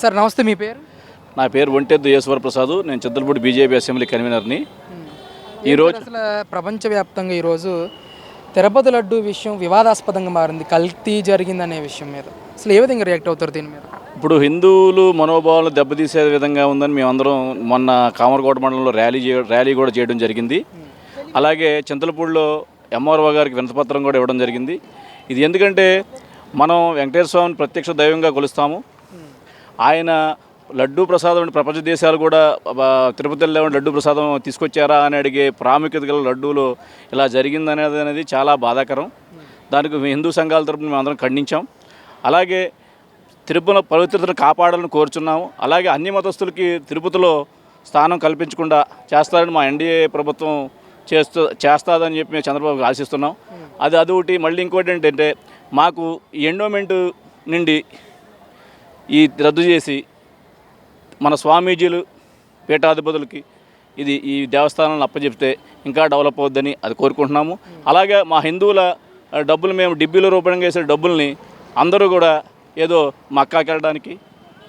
Sir నమస్తే మీ పేరు? నా పేరు ఒంటెద్దు ఈశ్వర ప్రసాద్ నేను చిత్తలపూడి బీజేపీ అసెంబ్లీ కన్వీనర్ని. ఈరోజు అసలు ప్రపంచవ్యాప్తంగా ఈరోజు తిరుపతి లడ్డు విషయం వివాదాస్పదంగా మారింది. కల్తీ జరిగిందనే విషయం మీద. అసలు ఏ విధంగా రియాక్ట్ అవుతారు దీని మీద? ఇప్పుడు హిందువులు మనోభావాలను దెబ్బతీసే విధంగా ఉందని మేమందరం మొన్న కామరకోట మండలంలో ర్యాలీ చే ర్యాలీ కూడా చేయడం జరిగింది. అలాగే చింతలపూడిలో ఎంఆర్ఓ గారికి వినతిపత్రం కూడా ఇవ్వడం జరిగింది. ఇది ఎందుకంటే మనం వెంకటేశ్వర స్వామిని ప్రత్యక్ష దైవంగా కొలుస్తాము. ఆయన లడ్డూ ప్రసాదం అంటే ప్రపంచ దేశాలు కూడా తిరుపతిలో లడ్డూ ప్రసాదం తీసుకొచ్చారా అని అడిగే ప్రాముఖ్యత గల లడ్డూలు ఇలా జరిగిందనేది అనేది చాలా బాధాకరం. దానికి మేము హిందూ సంఘాల తరపున మేము అందరం ఖండించాం. అలాగే తిరుపతి పవిత్రతను కాపాడాలని కోరుచున్నాము. అలాగే అన్ని మతస్థులకి తిరుపతిలో స్థానం కల్పించకుండా చేస్తారని మా ఎన్డీఏ ప్రభుత్వం చేస్తూ చేస్తాదని చెప్పి మేము చంద్రబాబు ఆశిస్తున్నాం. అది అదొకటి మళ్ళీ ఇంకోటి ఏంటంటే మాకు ఎండోమెంట్ నుండి ఈ రద్దు చేసి మన స్వామీజీలు పీఠాధిపతులకి ఇది ఈ దేవస్థానాలను అప్పచెప్తే ఇంకా డెవలప్ అవుద్దని అది కోరుకుంటున్నాము. అలాగే మా హిందువుల డబ్బులు మేము డిబ్బీల రూపంగా వేసే డబ్బుల్ని అందరూ కూడా ఏదో మక్కాకి వెళ్ళడానికి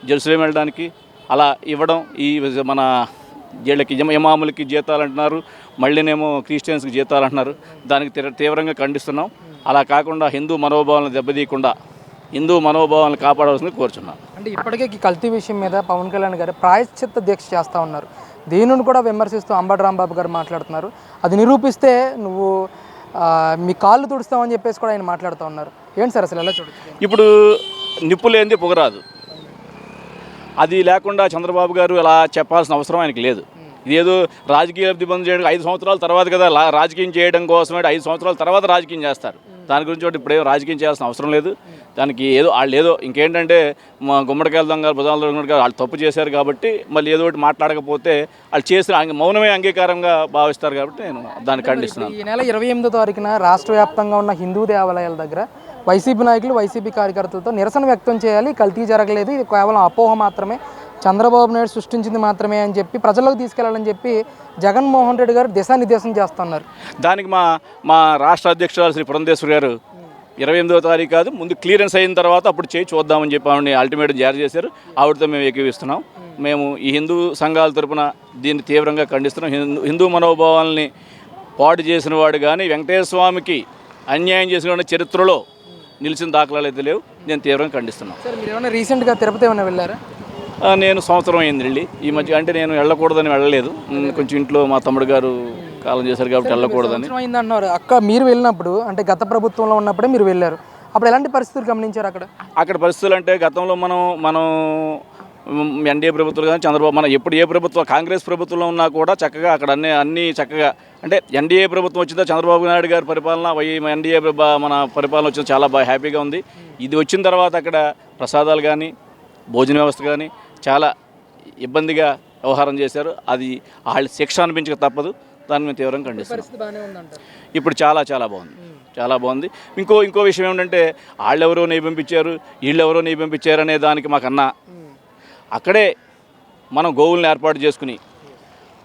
జెరూసలేం వెళ్ళడానికి అలా ఇవ్వడం ఈ మన వీళ్ళకి ఇమాములకి జీతాలు అంటున్నారు మళ్ళీనేమో క్రిస్టియన్స్కి జీతాలు అంటున్నారు దానికి తీవ్ర- తీవ్రంగా ఖండిస్తున్నాం. అలా కాకుండా హిందూ మనోభావాలను దెబ్బతీయకుండా హిందూ మనోభావాలను కాపాడవలసింది కోరుచున్నాం అంటే ఇప్పటికే ఈ కల్తీ విషయం మీద పవన్ కళ్యాణ్ గారు ప్రాయశ్చిత్త దీక్ష చేస్తూ ఉన్నారు. దీనిని కూడా విమర్శిస్తూ అంబటి రాంబాబు గారు మాట్లాడుతున్నారు. అది నిరూపిస్తే నువ్వు ఆ, మీ కాళ్ళు తుడుస్తామని చెప్పేసి కూడా ఆయన మాట్లాడుతూ ఉన్నారు. ఏంటి సార్ అసలు ఎలా చూడొచ్చు? ఇప్పుడు నిప్పు లేనిది పొగరాదు. అది లేకుండా చంద్రబాబు గారు అలా చెప్పాల్సిన అవసరం ఆయనకి లేదు. ఇదేదో రాజకీయ లబ్ధి పొంది చేయడం ఐదు సంవత్సరాల తర్వాత కదా రాజకీయం చేయడం కోసమే ఐదు సంవత్సరాల తర్వాత రాజకీయం చేస్తారు. దాని గురించి ఒకటి ఇప్పుడేం రాజకీయం చేయాల్సిన అవసరం లేదు. దానికి ఏదో వాళ్ళు ఏదో ఇంకేంటంటే మా గుమ్మడికాయల దొంగ భుజాల దొంగ వాళ్ళు తప్పు చేశారు కాబట్టి మళ్ళీ ఏదో ఒకటి మాట్లాడకపోతే వాళ్ళు చేసిన మౌనమే అంగీకారంగా భావిస్తారు కాబట్టి నేను దాన్ని ఖండిస్తున్నాను. ఈ నెల ఇరవై ఎనిమిదో తారీఖున రాష్ట్ర వ్యాప్తంగా ఉన్న హిందూ దేవాలయాల దగ్గర వైసీపీ నాయకులు వైసీపీ కార్యకర్తలతో నిరసన వ్యక్తం చేయాలి. కల్తీ జరగలేదు. ఇది కేవలం అపోహ మాత్రమే. చంద్రబాబు నాయుడు సృష్టించింది మాత్రమే అని చెప్పి ప్రజల్లోకి తీసుకెళ్ళాలని చెప్పి జగన్మోహన్ రెడ్డి గారు దిశానిర్దేశం చేస్తున్నారు. దానికి మా మా రాష్ట్ర అధ్యక్షురాలు శ్రీ పురంధేశ్వరి గారు ఇరవై ఎనిమిదో తారీఖు కాదు ముందు క్లియరెన్స్ అయిన తర్వాత అప్పుడు చేయి చూద్దామని చెప్పి ఆవిడని అల్టిమేటం జారీ చేశారు. ఆవిడతో మేము ఏకీవిస్తున్నాం. మేము ఈ హిందూ సంఘాల తరపున దీన్ని తీవ్రంగా ఖండిస్తున్నాం. హిందూ హిందూ మనోభావాల్ని పాడు చేసిన వాడు కానీ వెంకటేశ్వర స్వామికి అన్యాయం చేసిన చరిత్రలో నిలిచిన దాఖలాలు అయితే లేవు. నేను తీవ్రంగా ఖండిస్తున్నాను సార్ మీరు ఏమైనా రీసెంట్గా తిరుపతి ఏమైనా వెళ్ళారా? నేను సంవత్సరం అయింది వెళ్ళి. ఈ మధ్య అంటే నేను వెళ్ళకూడదని వెళ్ళలేదు. కొంచెం ఇంట్లో మా తమ్ముడు గారు కాలం చేశారు కాబట్టి వెళ్ళకూడదని. అంటున్నారు అక్క మీరు వెళ్ళినప్పుడు అంటే గత ప్రభుత్వంలో ఉన్నప్పుడే మీరు వెళ్ళారు. అప్పుడు ఎలాంటి పరిస్థితులు గమనించారు అక్కడ? అక్కడ పరిస్థితులు అంటే గతంలో మనం మనం ఎన్డీఏ ప్రభుత్వం కానీ చంద్రబాబు మనం ఎప్పుడు ఏ ప్రభుత్వం కాంగ్రెస్ ప్రభుత్వంలో ఉన్నా కూడా చక్కగా అక్కడ అన్ని అన్ని చక్కగా అంటే ఎన్డీఏ ప్రభుత్వం వచ్చిందో చంద్రబాబు నాయుడు గారి పరిపాలన ఎన్డీఏ మన పరిపాలన వచ్చింది చాలా బాగా హ్యాపీగా ఉంది. ఇది వచ్చిన తర్వాత అక్కడ ప్రసాదాలు కానీ భోజన వ్యవస్థ కానీ చాలా ఇబ్బందిగా వ్యవహారం చేశారు. అది వాళ్ళ శిక్ష అనిపించక తప్పదు. దాన్ని మేము తీవ్రంగా ఖండిస్తున్నాం. ఉందంటారు. ఇప్పుడు చాలా చాలా బాగుంది. చాలా బాగుంది. ఇంకో ఇంకో విషయం ఏమిటంటే వాళ్ళెవరో నెయ్యి పంపించారు వీళ్ళెవరో నెయ్యి పంపించారు అనే దానికి మాకన్నా అక్కడే మనం గోవుల్ని ఏర్పాటు చేసుకుని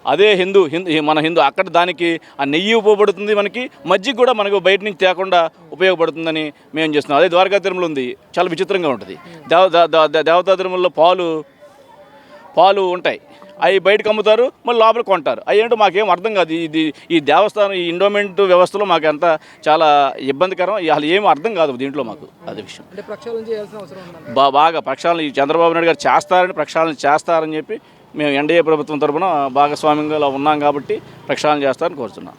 అదే హిందూ హిందూ మన హిందూ అక్కడ దానికి ఆ నెయ్యి ఉపయోగపడుతుంది మనకి మజ్జిగ కూడా మనకు బయట నుంచి తేకుండా ఉపయోగపడుతుందని మేము చేస్తున్నాం. అదే ద్వారకా తిరుమల ఉంది. చాలా విచిత్రంగా ఉంటుంది. దేవ దేవతా తిరుమలలో పాలు పాలు ఉంటాయి. అవి బయటకు అమ్ముతారు మళ్ళీ లోపల కొంటారు. అవి ఏంటో మాకేం అర్థం కాదు. ఇది ఈ దేవస్థానం ఈ ఇండోమెంట్ వ్యవస్థలో మాకు అంతా చాలా ఇబ్బందికరం. అసలు ఏం అర్థం కాదు దీంట్లో మాకు. అదే విషయం. బాగా ప్రక్షాళన ఈ చంద్రబాబు నాయుడు గారు చేస్తారని ప్రక్షాళన చేస్తారని చెప్పి మేము ఎన్డీఏ ప్రభుత్వం తరఫున భాగస్వామ్యంగా ఉన్నాం కాబట్టి ప్రక్షాళన చేస్తారని కోరుతున్నాం